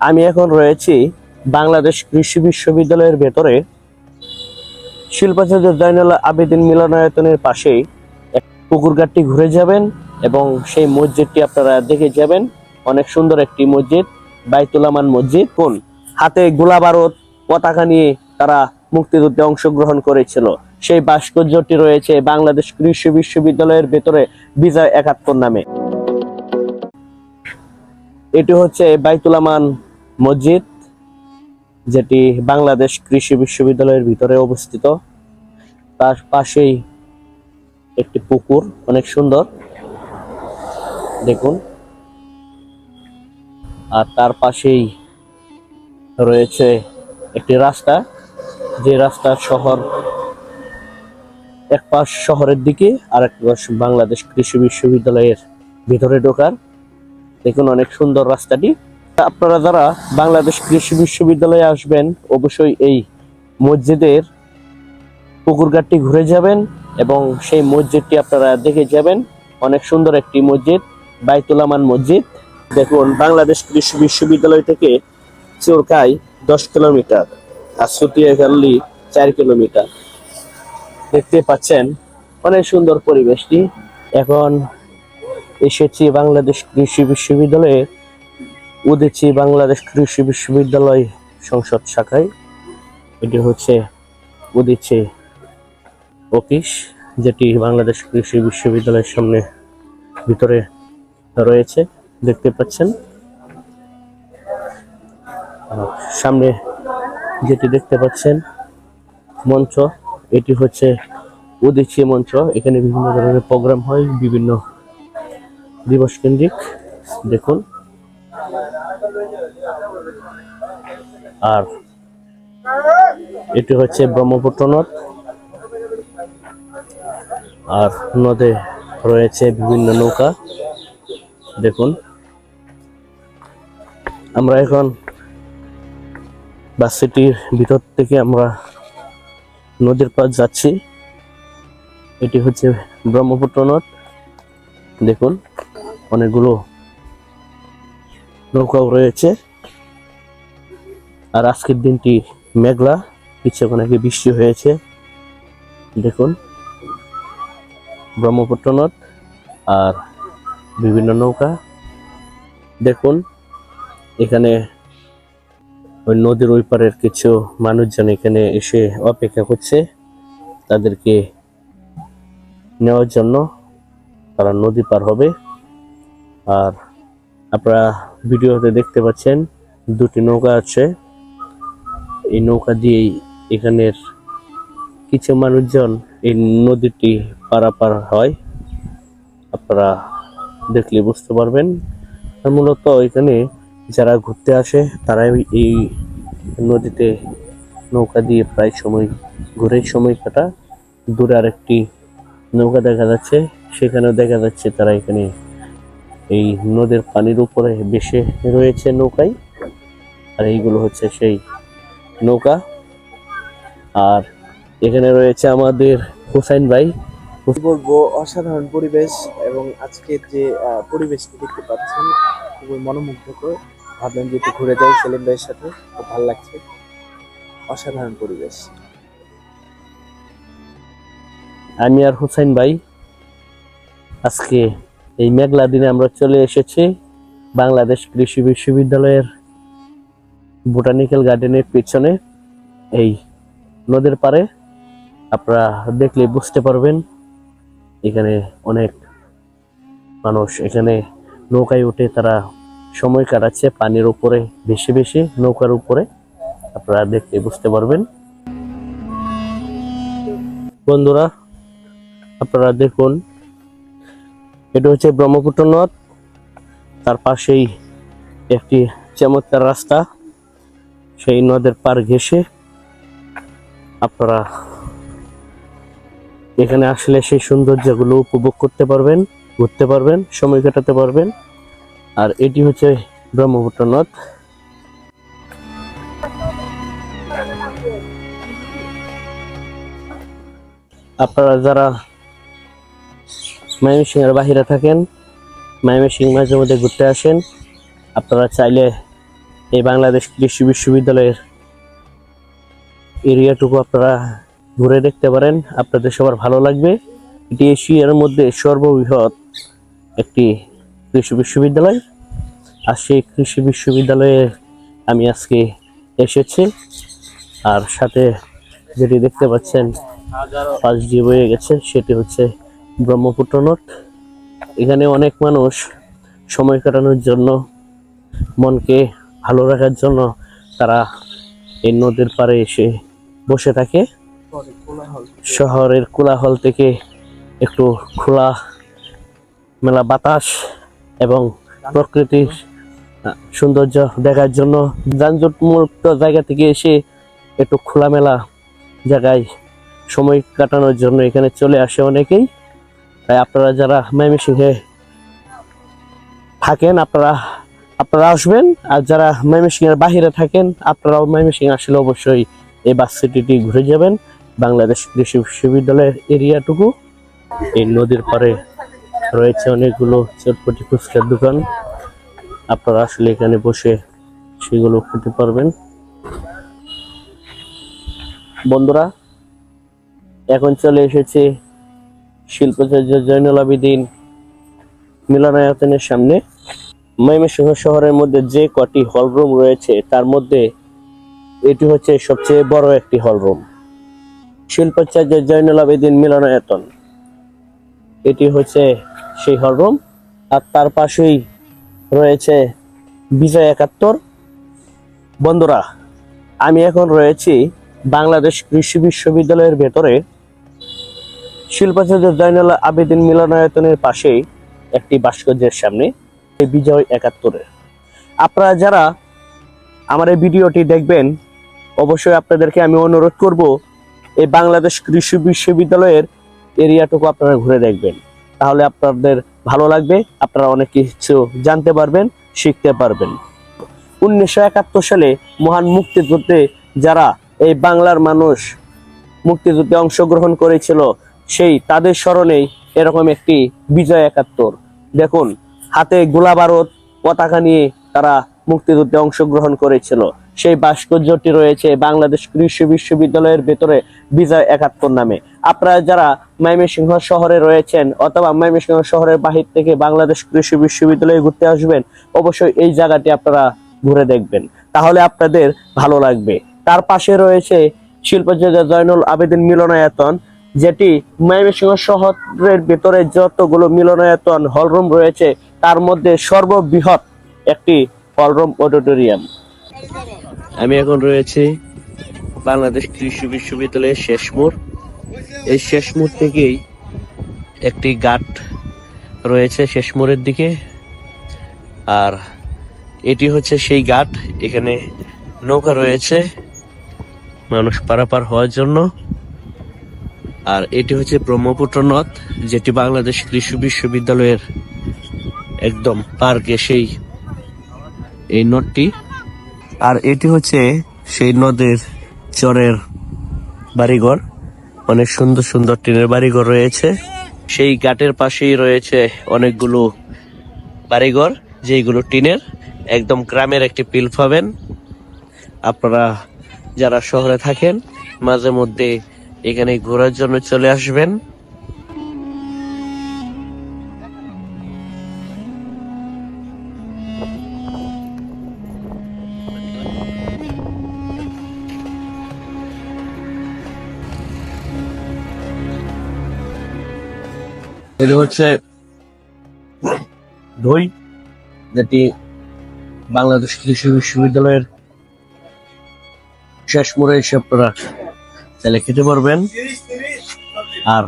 আমি এখন রয়েছি বাংলাদেশ কৃষি বিশ্ববিদ্যালয়ের ভেতরে। শিল্পাচার্য জয়নুল আবেদিন মিলনায়তনের পাশেই এক পুকুরঘাটটি ঘুরে যাবেন এবং সেই মসজিদটি আপনারা দেখে যাবেন। অনেক সুন্দর একটি মসজিদ বাইতুলামান মসজিদ। কোন? হাতে গোলা বারুদ পতাকা নিয়ে তারা মুক্তিযুদ্ধে অংশগ্রহণ করেছিল। সেই ভাস্কর্যটি রয়েছে বাংলাদেশ কৃষি বিশ্ববিদ্যালয়ের ভেতরে বিজয় একাত্তর নামে। এটি হচ্ছে বাইতুলামান মসজিদ, যেটি বাংলাদেশ কৃষি বিশ্ববিদ্যালয়ের ভিতরে অবস্থিত। তার পাশেই একটি পুকুর, অনেক সুন্দর। দেখুন। আর তার পাশেই রয়েছে একটি রাস্তা। যে রাস্তা শহর এক পাশ শহরের দিকে আর এক পাশ বাংলাদেশ কৃষি বিশ্ববিদ্যালয়ের ভিতরে ঢোকার। দেখুন অনেক সুন্দর রাস্তাটি। আপনারা যারা বাংলাদেশ কৃষি বিশ্ববিদ্যালয়ে আসবেন, অবশ্যই এই মসজিদের পুকুরঘাটটি ঘুরে যাবেন এবং সেই মসজিদটি আপনারা দেখে যাবেন। অনেক সুন্দর একটি মসজিদ বাইতুলামান মসজিদ। দেখুন, বাংলাদেশ কৃষি বিশ্ববিদ্যালয় থেকে চোরকাই দশ কিলোমিটার আর সুতিয়া সুতিয়াখালী চার কিলোমিটার। দেখতে পাচ্ছেন, অনেক সুন্দর পরিবেশটি। এখন এসেছি বাংলাদেশ কৃষি বিশ্ববিদ্যালয়ে, উদেছি বাংলাদেশ কৃষি বিশ্ববিদ্যালয় সংসদ শাখায়। এটি হচ্ছে উদিচ্ছে অফিস, যেটি বাংলাদেশ কৃষি বিশ্ববিদ্যালয়ের সামনে ভিতরে রয়েছে, দেখতে পাচ্ছেন। সামনে যেটি দেখতে পাচ্ছেন, মঞ্চ, এটি হচ্ছে উদিচ্ছি মঞ্চ। এখানে বিভিন্ন ধরনের প্রোগ্রাম হয়, বিভিন্ন দিবস কেন্দ্রিক, দেখুন। আর এটি হচ্ছে ব্রহ্মপুত্র নদ। আর নদে রয়েছে বিভিন্ন নৌকা, দেখুন। আমরা এখন বাসটির ভিতর থেকে আমরা নদীর পাশ যাচ্ছি। এটি হচ্ছে ব্রহ্মপুত্র নদ, দেখুন। অনেকগুলো নৌকাও রয়েছে। আর আজকের দিনটি মেঘলা, কিছুক্ষণ আগে বৃষ্টি হয়েছে। দেখুন, ব্রহ্মপুত্র নদ আর বিভিন্ন নৌকা। দেখুন, এখানে ওই নদীর ওই পারের কিছু মানুষজন এখানে এসে অপেক্ষা করছে। তাদেরকে নেওয়ার জন্য তারা নদী পার হবে। আর আপনারা ভিডিওতে দেখতে পাচ্ছেন দুটি নৌকা আছে। এই নৌকা দিয়েই এখানের কিছু মানুষজন এই নদীটি পারাপার হয়। আপনারা দেখলে বুঝতে পারবেন। আর মূলত এখানে যারা ঘুরতে আসে, তারাই এই নদীতে নৌকা দিয়ে প্রায় সময়, ঘুরে সময় কাটা। দূরে আরেকটি নৌকা দেখা যাচ্ছে, সেখানেও দেখা যাচ্ছে তারা এখানে এই নদীর পানির উপরে বেশে রয়েছে নৌকায় আর এইগুলো হচ্ছে সেই নৌকা। আর এখানে রয়েছে আমাদের হুসাইন ভাই। বলব অসাধারণ পরিবেশ এবং আজকের যে পরিবেশটি দেখতে পাচ্ছেন খুবই মনোমুগ্ধকর। ভাবলাম যে একটু ঘুরে যাই সেলিম ভাইয়ের সাথে খুব ভালো লাগছে। অসাধারণ পরিবেশ। আমি আর হুসাইন ভাই আজকে এই মেঘলা দিনে আমরা চলে এসেছি বাংলাদেশ কৃষি বিশ্ববিদ্যালয়ের বোটানিক্যাল গার্ডেনের পিছনে, এই নদীর পাড়ে। আপনারা দেখলে বুঝতে পারবেন, এখানে অনেক মানুষ, এখানে নৌকায় উঠে তারা সময় কাটাচ্ছে পানির উপরে, বেশি বেশি নৌকার উপরে। আপনারা দেখলে বুঝতে পারবেন। বন্ধুরা, আপনারা দেখুন এটা হচ্ছে ব্রহ্মপুত্র নদ। তার পাশেই একটি চমৎকার রাস্তা। সেই নদের পার ঘেসে আপনারা এখানে আসলে সেই সৌন্দর্যগুলো উপভোগ করতে পারবেন, ঘুরতে পারবেন, সময় কাটাতে পারবেন। আর এটি হচ্ছে ব্রহ্মপুত্র নদ। আপনারা যারা ময়মনসিংহের বাহিরে থাকেন, ময়মনসিংহ মাঝে মধ্যে ঘুরতে আসেন। আপনারা চাইলে এই বাংলাদেশ কৃষি বিশ্ববিদ্যালয়ের এরিয়াটুকু আপনারা ঘুরে দেখতে পারেন। আপনাদের সবার ভালো লাগবে। এটি এশিয়ার মধ্যে সর্ববৃহৎ একটি কৃষি বিশ্ববিদ্যালয়। আর সেই কৃষি বিশ্ববিদ্যালয়ে আমি আজকে এসেছি। আর সাথে যেটি দেখতে পাচ্ছেন পাঁচ দিয়ে বয়ে গেছে সেটি হচ্ছে ব্রহ্মপুত্র নদ এখানে অনেক মানুষ সময় কাটানোর জন্য, মনকে ভালো রাখার জন্য তারা এই নদীর পাড়ে এসে বসে থাকে। শহরের কোলাহল থেকে একটু খোলা মেলা বাতাস এবং প্রকৃতির সৌন্দর্য দেখার জন্য যানজট মুক্ত জায়গা থেকে এসে একটু খোলামেলা জায়গায় সময় কাটানোর জন্য এখানে চলে আসে অনেকেই। তাই আপনারা যারা ময়মনসিংহে থাকেন, আপনারা আপনারা আসবেন। আর যারা ময়মনসিংহের বাহিরে থাকেন, আপনারাও ময়মনসিংহ আসলে অবশ্যই এই বাস সিটিটি ঘুরে যাবেন। বাংলাদেশ কৃষি বিশ্ববিদ্যালয়ের এরিয়াটুকু। এই নদীর পাড়ে রয়েছে অনেকগুলো চটপটি ফুচকার দোকান। আপনারা আসলে এখানে বসে সেগুলো খেতে পারবেন। বন্ধুরা, এখন চলে এসেছে শিল্পাচার্য জয়নুল আবেদিন মিলনায়তনের সামনে ময়মনসিংহ শহরের মধ্যে যে কটি হলরুম রয়েছে, তার মধ্যে এটি হচ্ছে সবচেয়ে বড় একটি হলরুম। শিল্পাচার্য জয়নুল আবেদিন মিলনায়তন। এটি হচ্ছে সেই হলরুম। আর তার পাশেই রয়েছে বিজয় একাত্তর। বন্ধুরা, আমি এখন রয়েছি বাংলাদেশ কৃষি বিশ্ববিদ্যালয়ের ভেতরে শিল্পাচার্য জয়নাল আবেদিন মিলনায়তনের পাশেই একটি ভাস্কর্যের সামনে বিজয় একাত্তরের আপনারা যারা আমার এই ভিডিওটি দেখবেন, অবশ্যই আপনাদেরকে আমি অনুরোধ করব, এই বাংলাদেশ কৃষি বিশ্ববিদ্যালয়ের এরিয়াটুকু আপনারা ঘুরে দেখবেন। তাহলে আপনাদের ভালো লাগবে, আপনারা অনেক কিছু জানতে পারবেন, শিখতে পারবেন। উনিশশো একাত্তর সালে মহান মুক্তিযুদ্ধে যারা এই বাংলার মানুষ মুক্তিযুদ্ধে অংশগ্রহণ করেছিল সেই তাদের স্মরণেই এরকম একটি বিজয় একাত্তর। দেখুন, হাতে গোলা বারুদ পতাকা নিয়ে তারা মুক্তিযুদ্ধে অংশগ্রহণ করেছিল। সেই ভাস্কর্যটি রয়েছে বাংলাদেশ কৃষি বিশ্ববিদ্যালয়ের ভেতরে বিজয় একাত্তর নামে। আপনারা যারা ময়মনসিংহ শহরে রয়েছেন অথবা ময়মনসিংহ শহরের বাহির থেকে বাংলাদেশ কৃষি বিশ্ববিদ্যালয়ে ঘুরতে আসবেন, অবশ্যই এই জায়গাটি আপনারা ঘুরে দেখবেন। তাহলে আপনাদের ভালো লাগবে। তার পাশে রয়েছে শিল্পযোদ্ধা জয়নুল আবেদিন মিলনায়তন। যেটি ময়মনসিংহ শহরের ভেতরে যতগুলো মিলনায়তন হলরুম রয়েছে, তার মধ্যে সর্ববৃহৎ একটি হলরুম অডিটোরিয়াম। আমি এখন রয়েছে বাংলাদেশ কৃষি বিশ্ববিদ্যালয়ের শেষ মোড়। এই শেষ মোড় থেকেই একটি ঘাট রয়েছে শেষ মোড়ের দিকে। আর এটি হচ্ছে সেই ঘাট, এখানে নৌকা রয়েছে। মানুষ পারাপার হওয়ার জন্য। আর এটি হচ্ছে ব্রহ্মপুত্র নদ, যেটি বাংলাদেশ কৃষি বিশ্ববিদ্যালয়ের একদম পার্কে সেই, এই নদটি। আর এটি হচ্ছে সেই নদের চরের বাড়িঘর। অনেক সুন্দর সুন্দর টিনের বাড়িঘর রয়েছে। সেই ঘাটের পাশেই রয়েছে অনেকগুলো বাড়িঘর যেগুলো টিনের। একদম গ্রামের একটি পিল পাবেন। আপনারা যারা শহরে থাকেন, মাঝে মধ্যে এখানে ঘোরার জন্য চলে আসবেন। এটা হচ্ছে দই যেটি বাংলাদেশ কৃষি বিশ্ববিদ্যালয়ের শেষ মোড়ে এসে আপনারা তাহলে খেতে পারবেন। আর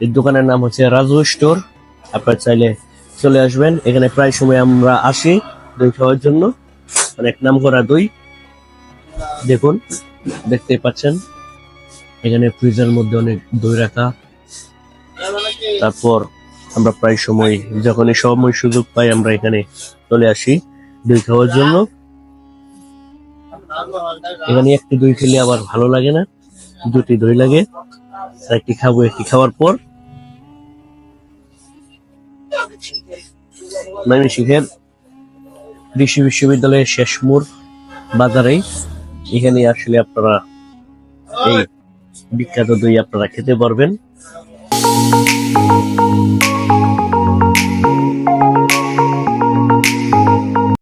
এই দোকানের নাম হচ্ছে রাজু স্টোর। আপনার চাইলে চলে আসবেন। এখানে প্রায় সময় আমরা আসি দই খাওয়ার জন্য। অনেক নাম করা দই। দেখুন, দেখতে পাচ্ছেন। এখানে ফ্রিজের মধ্যে অনেক দই রাখা। তারপর আমরা প্রায় সময় যখনই সময় সুযোগ পাই আমরা এখানে চলে আসি দই খাওয়ার জন্য। এখানে একটি দই খেলে আবার ভালো লাগে না। দুটি দই লাগে। একটি খাব, একটি খাওয়ার পর। কৃষি বিশ্ববিদ্যালয়ের শেষ মোড় বাজারেই। এখানে আসলে আপনারা এই বিখ্যাত দই আপনারা খেতে পারবেন।